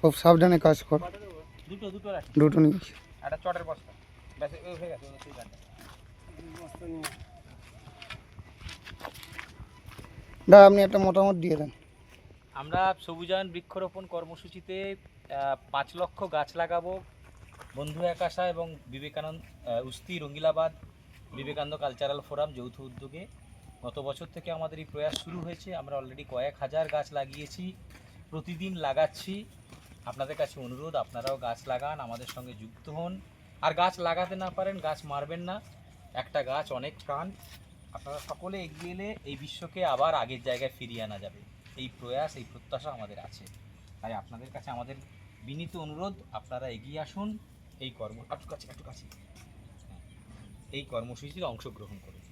খুব সাবধানে কাজ কর। দুটো দুটো রাখি। দুটো নিয়েছি একটা চটের বস্তা। ব্যাস হয়ে গেছে ওই। দা আপনি একটা মতামত দিয়ে দেন। আমরা সবুজায়ন বৃক্ষরোপণ কর্মসূচিতে পাঁচ লক্ষ গাছ লাগাবো। বন্ধু এক আশা এবং বিবেকানন্দ উস্তি রঙ্গিলাবাদ বিবেকানন্দ কালচারাল ফোরাম যৌথ উদ্যোগে। গত বছর থেকে আমাদের এই প্রয়াস শুরু হয়েছে। আমরা অলরেডি কয়েক হাজার গাছ লাগিয়েছি। প্রতিদিন লাগাচ্ছি। আপনাদের কাছে অনুরোধ, আপনারাও গাছ লাগান, আমাদের সঙ্গে যুক্ত হন। আর গাছ লাগাতে না পারেন, গাছ মারবেন না। একটা গাছ অনেক প্রাণ। আপনারা সকলে এগিয়ে এলে এই বিশ্বকে আবার আগের জায়গায় ফিরিয়ে আনা যাবে। এই প্রয়াস, এই প্রত্যাশা আমাদের আছে। তাই আপনাদের কাছে আমাদের বিনীত অনুরোধ, আপনারা এগিয়ে আসুন। এই কর্ম একটু কাছে একটু কাছে। এই কর্মসূচিতে অংশগ্রহণ করুন।